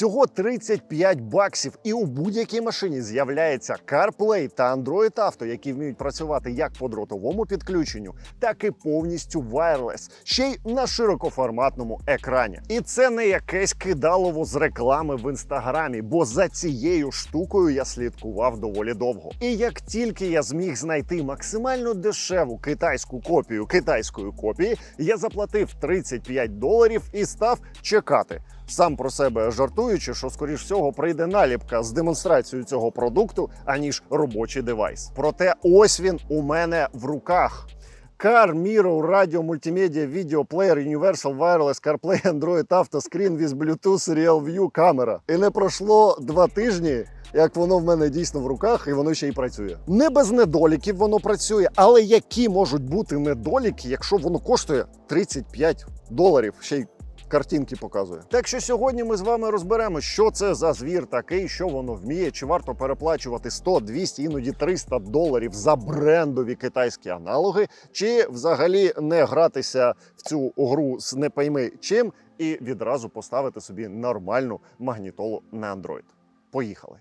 Всього 35 баксів, і у будь-якій машині з'являється CarPlay та Android Auto, які вміють працювати як по дротовому підключенню, так і повністю wireless, ще й на широкоформатному екрані. І це не якесь кидалово з реклами в інстаграмі, бо за цією штукою я слідкував доволі довго. І як тільки я зміг знайти максимально дешеву китайську копію китайської копії, я заплатив 35 доларів і став чекати. Сам про себе жартуючи, що скоріш всього прийде наліпка з демонстрацією цього продукту, аніж робочий девайс. Проте ось він у мене в руках. Car Miro Radio Multimedia Video Player Universal Wireless CarPlay Android Auto Screen with Bluetooth Real View камера. І не пройшло два тижні. Як воно в мене дійсно в руках, і воно ще й працює. Не без недоліків воно працює, але які можуть бути недоліки, якщо воно коштує 35 доларів, ще й картинки показує. Так що сьогодні ми з вами розберемо, що це за звір такий, що воно вміє, чи варто переплачувати 100, 200, іноді 300 доларів за брендові китайські аналоги, чи взагалі не гратися в цю гру з не пойми чим і відразу поставити собі нормальну магнітолу на Android. Поїхали.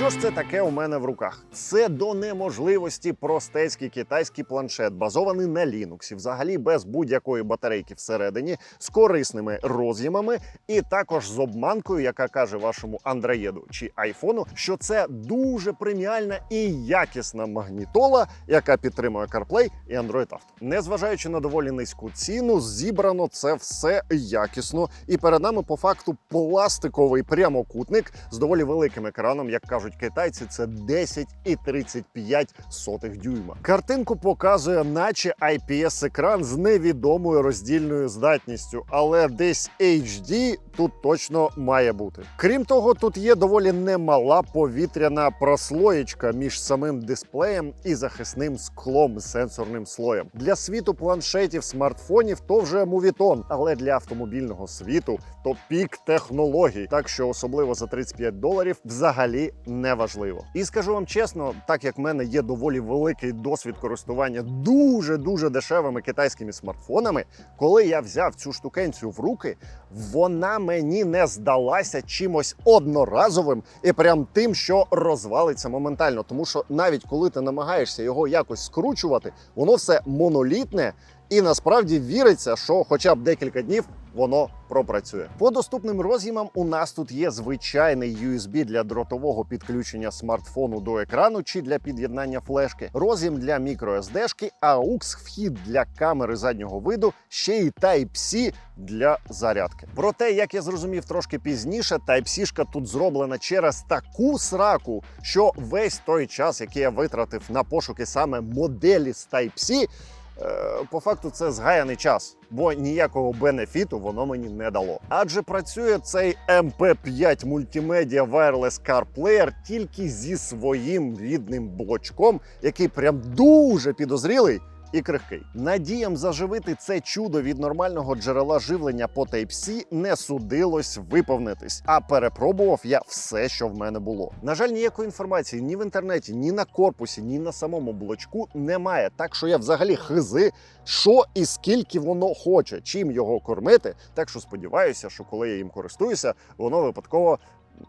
Що ж це таке у мене в руках? Це до неможливості простецький китайський планшет, базований на Linux, взагалі без будь-якої батарейки всередині, з корисними роз'ємами, і також з обманкою, яка каже вашому Андроєду чи айфону, що це дуже преміальна і якісна магнітола, яка підтримує CarPlay і Android Auto. Незважаючи на доволі низьку ціну, зібрано це все якісно. І перед нами по факту пластиковий прямокутник з доволі великим екраном, як кажуть китайці, це 10 і 35 сотих дюйма. Картинку показує, наче IPS-екран з невідомою роздільною здатністю, але десь HD тут точно має бути. Крім того, тут є доволі немала повітряна прослоєчка між самим дисплеєм і захисним склом сенсорним слоєм. Для світу планшетів, смартфонів то вже мувітон, але для автомобільного світу то пік технологій. Так що особливо за 35 доларів взагалі не важливо. І скажу вам чесно, так як в мене є доволі великий досвід користування дуже дуже дешевими китайськими смартфонами, коли я взяв цю штукенцію в руки, вона мені не здалася чимось одноразовим і прям тим, що розвалиться моментально. Тому що навіть коли ти намагаєшся його якось скручувати, воно все монолітне. І насправді віриться, що хоча б декілька днів воно пропрацює. По доступним роз'ємам у нас тут є звичайний USB для дротового підключення смартфону до екрану чи для під'єднання флешки, роз'єм для microSD-шки, AUX вхід для камери заднього виду, ще й Type-C для зарядки. Проте, як я зрозумів трошки пізніше, Type-C-шка тут зроблена через таку сраку, що весь той час, який я витратив на пошуки саме моделі з Type-C, по факту це згаяний час, бо ніякого бенефіту воно мені не дало. Адже працює цей MP5 Multimedia Wireless Car Player тільки зі своїм рідним блочком, який прям дуже підозрілий. І крихкий надіям заживити це чудо від нормального джерела живлення по Type-C не судилось виповнитись. А перепробував я все, що в мене було. На жаль, ніякої інформації ні в інтернеті, ні на корпусі, ні на самому блочку немає. Так що я взагалі хизи, що і скільки воно хоче, чим його кормити. Так що сподіваюся, що коли я їм користуюся, воно випадково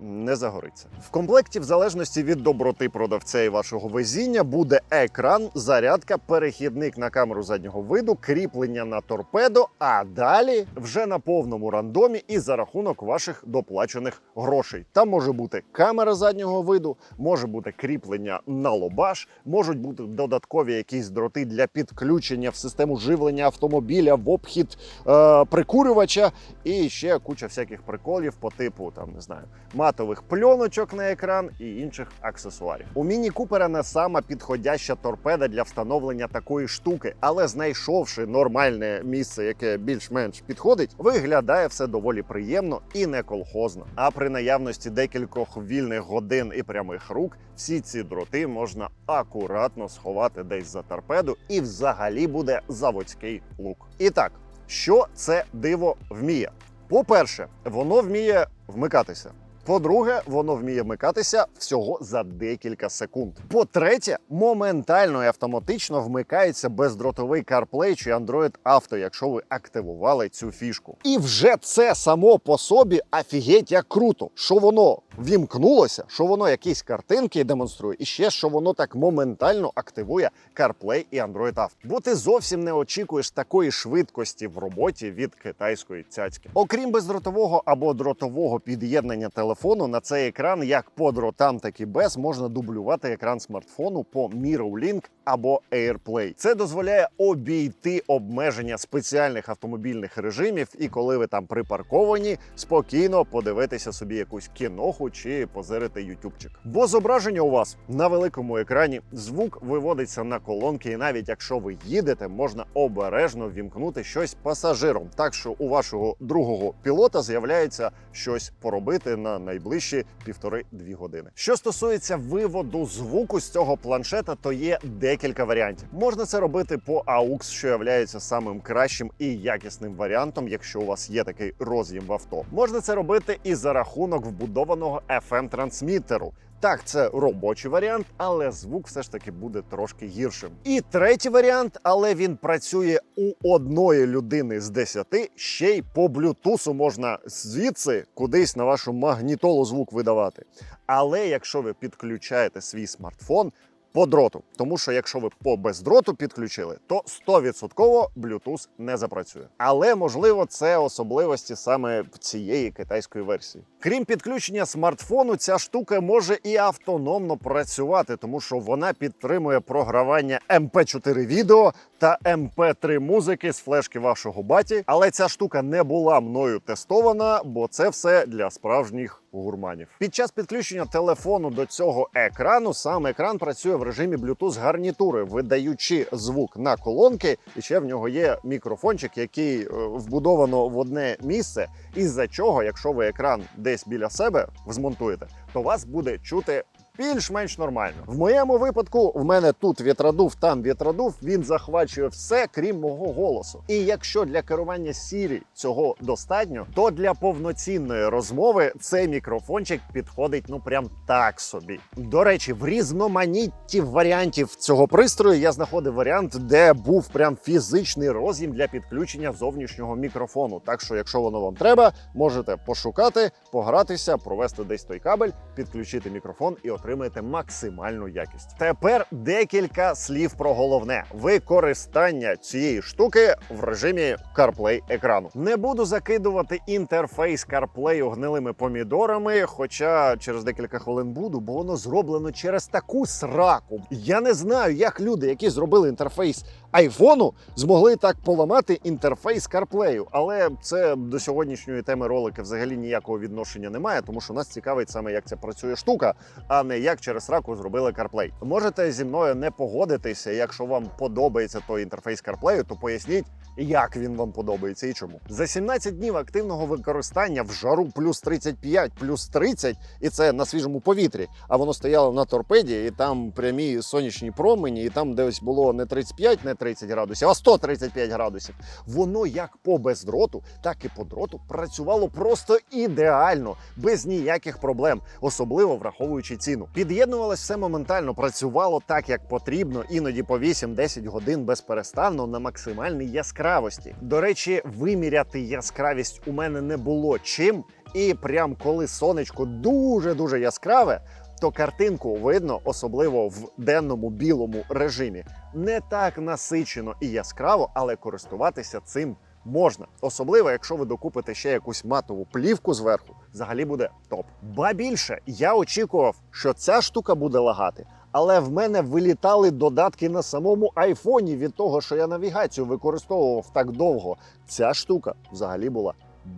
не загориться. В комплекті, в залежності від доброти продавця і вашого везіння, буде екран, зарядка, перехідник на камеру заднього виду, кріплення на торпедо. А далі вже на повному рандомі і за рахунок ваших доплачених грошей. Там може бути камера заднього виду, може бути кріплення на лобаш, можуть бути додаткові якісь дроти для підключення в систему живлення автомобіля в обхід е, прикурювача, і ще куча всяких приколів по типу там не знаю матових пленочок на екран і інших аксесуарів. У міні Купера не сама підходяща торпеда для встановлення такої штуки, але знайшовши нормальне місце, яке більш-менш підходить, виглядає все доволі приємно і не колхозно. А при наявності декількох вільних годин і прямих рук, всі ці дроти можна акуратно сховати десь за торпеду, і взагалі буде заводський лук. І так, що це диво вміє? По-перше, воно вміє вмикатися. По-друге, воно вміє вмикатися всього за декілька секунд. По-третє, моментально і автоматично вмикається бездротовий CarPlay чи Android Auto, якщо ви активували цю фішку. І вже це само по собі офігеть як круто, що воно вімкнулося, що воно якісь картинки демонструє, і ще що воно так моментально активує CarPlay і Android Auto. Бо ти зовсім не очікуєш такої швидкості в роботі від китайської цяцьки. Окрім бездротового або дротового під'єднання телефону на цей екран, як по дротам, так і без, можна дублювати екран смартфону по MirrorLink або AirPlay. Це дозволяє обійти обмеження спеціальних автомобільних режимів, і коли ви там припарковані, спокійно подивитися собі якусь кіноху чи позирити ютубчик. Бо зображення у вас на великому екрані, звук виводиться на колонки, і навіть якщо ви їдете, можна обережно вімкнути щось пасажиром, так що у вашого другого пілота з'являється щось поробити на найближчі півтори-дві години. Що стосується виводу звуку з цього планшета, то є декілька варіантів. Можна це робити по AUX, що є самим кращим і якісним варіантом, якщо у вас є такий роз'єм в авто. Можна це робити і за рахунок вбудованого fm трансмітеру так, це робочий варіант, але звук все ж таки буде трошки гіршим. І третій варіант, але він працює у одної людини з десяти. Ще й по блютусу можна звідси кудись на вашу магнітолу звук видавати. Але якщо ви підключаєте свій смартфон. По дроту, тому що якщо ви по бездроту підключили, то 100% Bluetooth не запрацює. Але можливо, це особливості саме цієї китайської версії. Крім підключення смартфону, ця штука може і автономно працювати, тому що вона підтримує програвання MP4 відео та MP3 музики з флешки вашого баті. Але ця штука не була мною тестована, бо це все для справжніх гурманів. Під час підключення телефону до цього екрану сам екран працює в режимі Bluetooth гарнітури, видаючи звук на колонки. І ще в нього є мікрофончик, який е, вбудовано в одне місце, із-за чого, якщо ви екран десь біля себе змонтуєте, то вас буде чути. Більш-менш нормально. В моєму випадку в мене тут вітрадув, там вітрадув. Він захвачує все, крім мого голосу. І якщо для керування Siri цього достатньо, то для повноцінної розмови цей мікрофончик підходить ну прям так собі. До речі, в різноманітті варіантів цього пристрою я знаходив варіант, де був прям фізичний роз'єм для підключення зовнішнього мікрофону. Так що, якщо воно вам треба, можете пошукати, погратися, провести десь той кабель, підключити мікрофон і отримаєте максимальну якість. Тепер декілька слів про головне використання цієї штуки в режимі CarPlay екрану. Не буду закидувати інтерфейс CarPlay гнилими помідорами, хоча через декілька хвилин буду, бо воно зроблено через таку сраку. Я не знаю, як люди, які зробили інтерфейс айфону, змогли так поламати інтерфейс CarPlay. Але це до сьогоднішньої теми ролики взагалі ніякого відношення немає, тому що нас цікавить саме, як ця працює штука, а не як через раку зробили CarPlay. Можете зі мною не погодитися. Якщо вам подобається той інтерфейс CarPlay, то поясніть, як він вам подобається і чому. За 17 днів активного використання в жару плюс 35, плюс 30, і це на свіжому повітрі. А воно стояло на торпеді, і там прямі сонячні промені, і там десь було не 35, не 30 градусів, а 135 градусів. Воно як по бездроту, так і по дроту працювало просто ідеально, без ніяких проблем, особливо враховуючи ціну. Під'єднувалось все моментально, працювало так, як потрібно, іноді по 8-10 годин безперестанно на максимальній яскравості. До речі, виміряти яскравість у мене не було чим, і прям коли сонечко дуже дуже яскраве. То картинку видно, особливо в денному білому режимі, не так насичено і яскраво, але користуватися цим можна. Особливо, якщо ви докупите ще якусь матову плівку зверху, взагалі буде топ. Ба більше я очікував, що ця штука буде лагати. Але в мене вилітали додатки на самому айфоні від того, що я навігацію використовував так довго. Ця штука взагалі була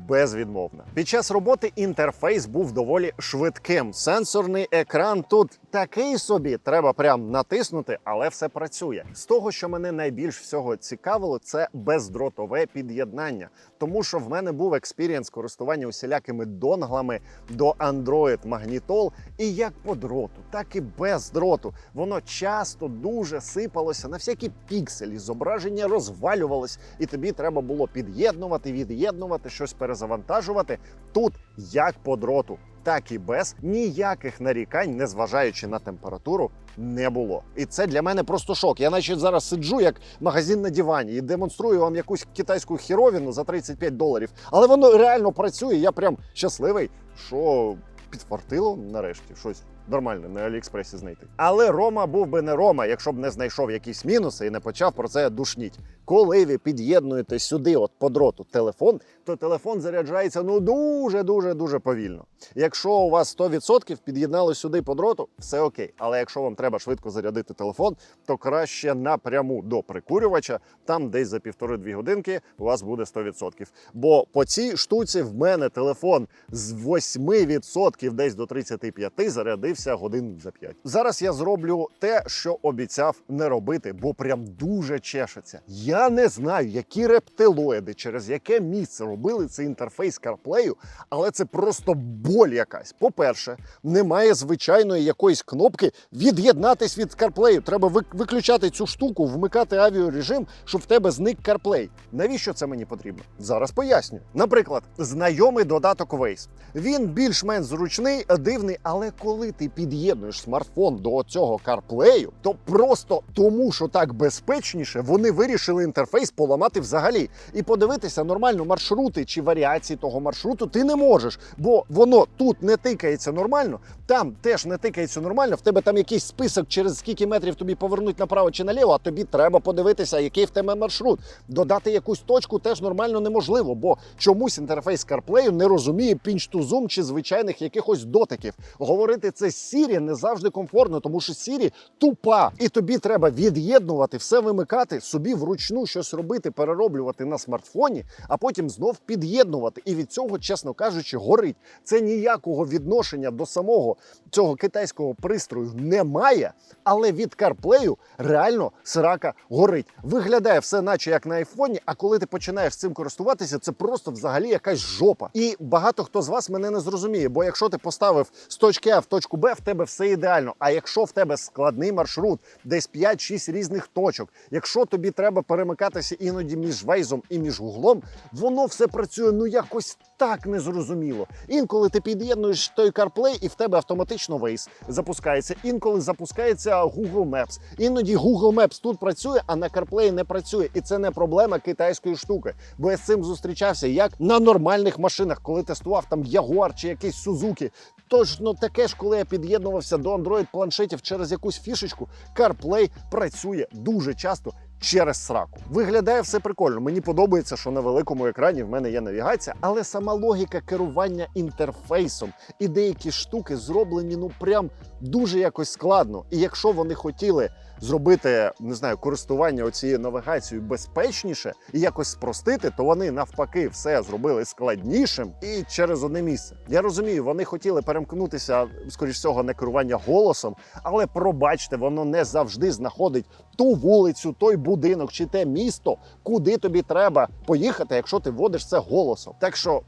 безвідмовна. Під час роботи інтерфейс був доволі швидким. Сенсорний екран тут такий собі, треба прям натиснути, але все працює. З того, що мене найбільш всього цікавило, це бездротове під'єднання, тому що в мене був експірієнс користування усілякими донглами до Android магнітол, і як по дроту, так і без дроту. Воно часто дуже сипалося на всякі пікселі, зображення розвалювалось, і тобі треба було під'єднувати, від'єднувати щось перезавантажувати. Тут як по дроту, так і без ніяких нарікань, незважаючи на температуру, не було. І це для мене просто шок. Я наче зараз сиджу як магазин на дивані і демонструю вам якусь китайську хіровіну за 35 доларів. Але воно реально працює. Я прям щасливий, що підфартило нарешті щось. Нормально на Аліекспресі знайти. Але Рома був би не Рома, якщо б не знайшов якісь мінуси і не почав про це душніть. Коли ви під'єднуєте сюди, от по дроту, телефон, то телефон заряджається ну дуже дуже дуже повільно. Якщо у вас 100% під'єднали сюди по дроту, все окей. Але якщо вам треба швидко зарядити телефон, то краще напряму до прикурювача, там десь за півтори-дві годинки у вас буде 100%. Бо по цій штуці в мене телефон з 8% десь до 35 зарядився годин за 5. Зараз я зроблю те, що обіцяв не робити, бо прям дуже чешеться. Я не знаю, які рептилоїди через яке місце робили цей інтерфейс CarPlay, але це просто боль якась. По-перше, немає звичайної якоїсь кнопки від'єднатись від CarPlay. Треба виключати цю штуку, вмикати авіарежим, щоб в тебе зник CarPlay. Навіщо це мені потрібно? Зараз поясню. Наприклад, знайомий додаток Waze. Він більш-менш зручний, дивний, але коли ти під'єднуєш смартфон до цього CarPlay, то просто тому, що так безпечніше, вони вирішили інтерфейс поламати взагалі. І подивитися нормально маршрути чи варіації того маршруту ти не можеш, бо воно тут не тикається нормально, там теж не тикається нормально. В тебе там якийсь список, через скільки метрів тобі повернуть направо чи наліво, а тобі треба подивитися, який в тебе маршрут. Додати якусь точку теж нормально неможливо, бо чомусь інтерфейс CarPlay не розуміє zoom чи звичайних якихось дотиків. Говорити це Siri не завжди комфортно, тому що Siri тупа, і тобі треба від'єднувати, все вимикати, собі вручну щось робити, перероблювати на смартфоні, а потім знов під'єднувати. І від цього, чесно кажучи, горить. Це ніякого відношення до самого цього китайського пристрою немає, але від CarPlay реально срака горить. Виглядає все, наче як на айфоні. А коли ти починаєш цим користуватися, це просто взагалі якась жопа. І багато хто з вас мене не зрозуміє, бо якщо ти поставив з точки А в точку Б, в тебе все ідеально. А якщо в тебе складний маршрут, десь 5-6 різних точок, якщо тобі треба перемикатися іноді між вейзом і між гуглом, воно все працює ну якось так незрозуміло. Інколи ти під'єднуєш той CarPlay, і в тебе автоматично Waze запускається. Інколи запускається Google Maps. Іноді Google Maps тут працює, а на CarPlay не працює. І це не проблема китайської штуки. Бо я з цим зустрічався як на нормальних машинах, коли тестував там Jaguar чи якийсь Suzuki. Тож ну таке ж, коли я під'єднувався до Android планшетів через якусь фішечку, CarPlay працює дуже часто. Через сраку виглядає все прикольно. Мені подобається, що на великому екрані в мене є навігація, але сама логіка керування інтерфейсом і деякі штуки зроблені ну прям дуже якось складно. І якщо вони хотіли зробити не знаю користування оцією навігацією безпечніше і якось спростити, то вони навпаки все зробили складнішим і через одне місце. Я розумію, вони хотіли перемкнутися скоріш всього на керування голосом, але пробачте, воно не завжди знаходить ту вулицю, той будинок чи те місто, куди тобі треба поїхати, якщо ти вводиш це голосом. Так що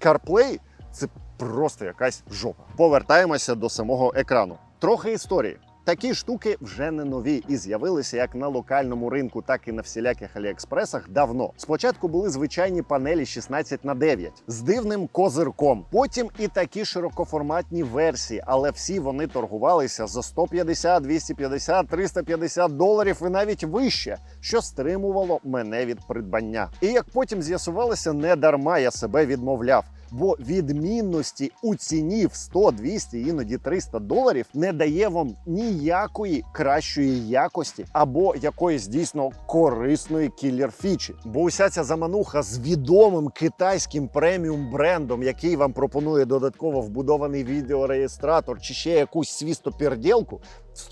CarPlay – це просто якась жопа. Повертаємося до самого екрану. Трохи історії. Такі штуки вже не нові і з'явилися як на локальному ринку, так і на всіляких аліекспресах давно. Спочатку були звичайні панелі 16 на 9 з дивним козирком. Потім і такі широкоформатні версії, але всі вони торгувалися за 150, 250, 350 доларів і навіть вище, що стримувало мене від придбання. І як потім з'ясувалося, не дарма я себе відмовляв. Бо відмінності у ціні в 100, 200, іноді 300 доларів не дає вам ніякої кращої якості або якоїсь дійсно корисної кілер-фічі. Бо уся ця замануха з відомим китайським преміум брендом, який вам пропонує додатково вбудований відеореєстратор чи ще якусь свістоперділку,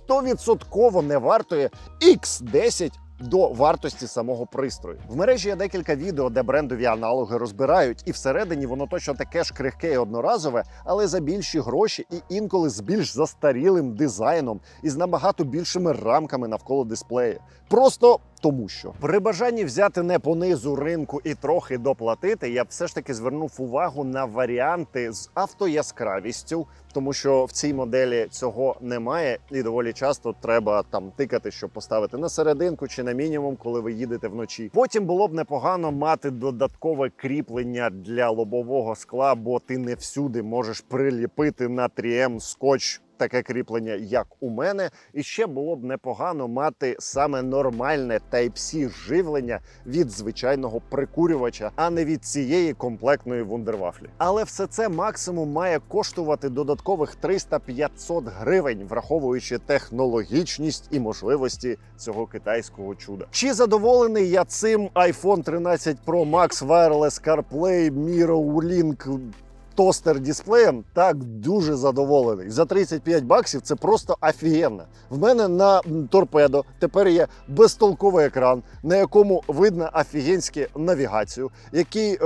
100% не вартує X10 до вартості самого пристрою. В мережі є декілька відео, де брендові аналоги розбирають, і всередині воно точно таке ж крихке і одноразове, але за більші гроші і інколи з більш застарілим дизайном і з набагато більшими рамками навколо дисплею. Просто Тому що при бажанні взяти не по низу ринку і трохи доплатити, я б все ж таки звернув увагу на варіанти з автояскравістю, тому що в цій моделі цього немає, і доволі часто треба там тикати, щоб поставити на серединку чи на мінімум, коли ви їдете вночі. Потім було б непогано мати додаткове кріплення для лобового скла, бо ти не всюди можеш приліпити на 3М скотч. Таке кріплення, як у мене, і ще було б непогано мати саме нормальне Type-C живлення від звичайного прикурювача, а не від цієї комплектної вундервафлі. Але все це максимум має коштувати додаткових 300-500 гривень, враховуючи технологічність і можливості цього китайського чуда. Чи задоволений я цим iPhone 13 Pro Max Wireless CarPlay Miro Link тостер дисплеєм так дуже задоволений. За 35 баксів це просто офігенно. В мене на торпедо тепер є безтолковий екран, на якому видно офігенську навігацію, який е,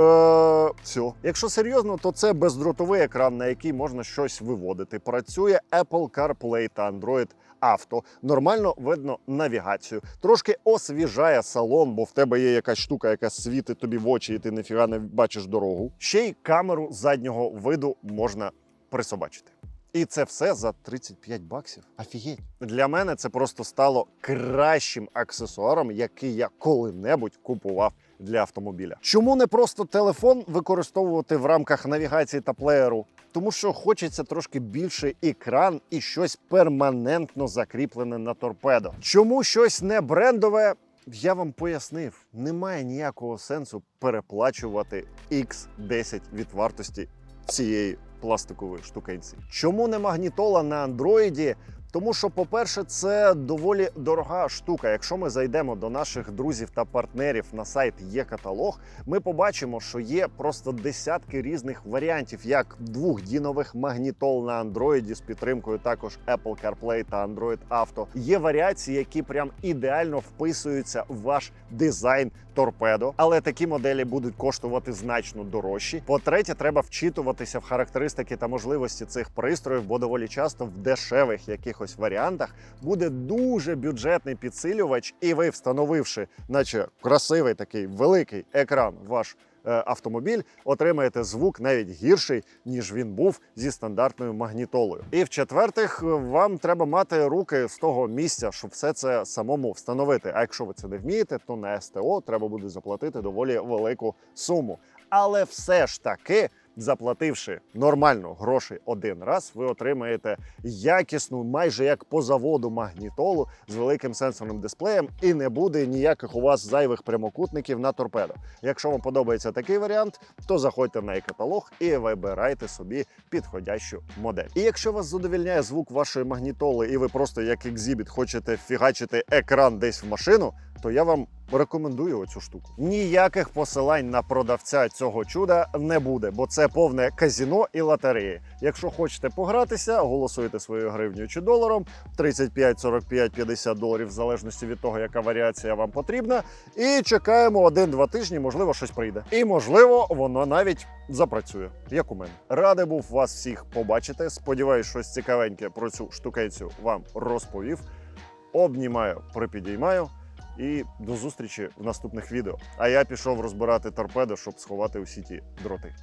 все. Якщо серйозно, то це бездротовий екран, на який можна щось виводити. Працює Apple CarPlay та Android Auto. Нормально видно навігацію. Трошки освіжає салон, бо в тебе є якась штука, яка світить тобі в очі, і ти ніфіга не бачиш дорогу. Ще й камеру заднього виду можна присобачити. І це все за 35 баксів. Офігеть. Для мене це просто стало кращим аксесуаром, який я коли-небудь купував для автомобіля. Чому не просто телефон використовувати в рамках навігації та плеєру? Тому що хочеться трошки більше екран і щось перманентно закріплене на торпедо. Чому щось не брендове? Я вам пояснив, немає ніякого сенсу переплачувати X10 від вартості цієї пластикової штукенці. Чому не магнітола на андроїді? Тому що, по-перше, це доволі дорога штука. Якщо ми зайдемо до наших друзів та партнерів на сайт є каталог, ми побачимо, що є просто десятки різних варіантів, як двохдінових магнітол на андроїді з підтримкою також Apple CarPlay та Android Auto. Є варіації, які прям ідеально вписуються в ваш дизайн торпедо, але такі моделі будуть коштувати значно дорожчі. По-третє, треба вчитуватися в характеристики та можливості цих пристроїв, бо доволі часто в дешевих якихось варіантах буде дуже бюджетний підсилювач, і ви, встановивши, наче красивий такий великий екран ваш е, автомобіль, отримаєте звук навіть гірший, ніж він був зі стандартною магнітолою. І в-четвертих, вам треба мати руки з того місця, щоб все це самому встановити. А якщо ви це не вмієте, то на СТО треба буде заплатити доволі велику суму. Але все ж таки. Заплативши нормально грошей один раз, ви отримаєте якісну, майже як по заводу магнітолу з великим сенсорним дисплеєм, і не буде ніяких у вас зайвих прямокутників на торпедо. Якщо вам подобається такий варіант, то заходьте на e-каталог і вибирайте собі підходящу модель. І якщо вас задовільняє звук вашої магнітоли, і ви просто як екзібіт хочете фігачити екран десь в машину, то я вам рекомендую оцю штуку. Ніяких посилань на продавця цього чуда не буде, бо це повне казіно і лотереї. Якщо хочете погратися, голосуйте своєю гривнею чи доларом 35, 45, 50 доларів, в залежності від того, яка варіація вам потрібна. І чекаємо один-два тижні, можливо, щось прийде. І можливо, воно навіть запрацює, як у мене. Радий був вас всіх побачити. Сподіваюсь, щось цікавеньке про цю штукенцю вам розповів. Обнімаю, припідіймаю. І до зустрічі в наступних відео. А я пішов розбирати торпедо, щоб сховати усі ті дроти.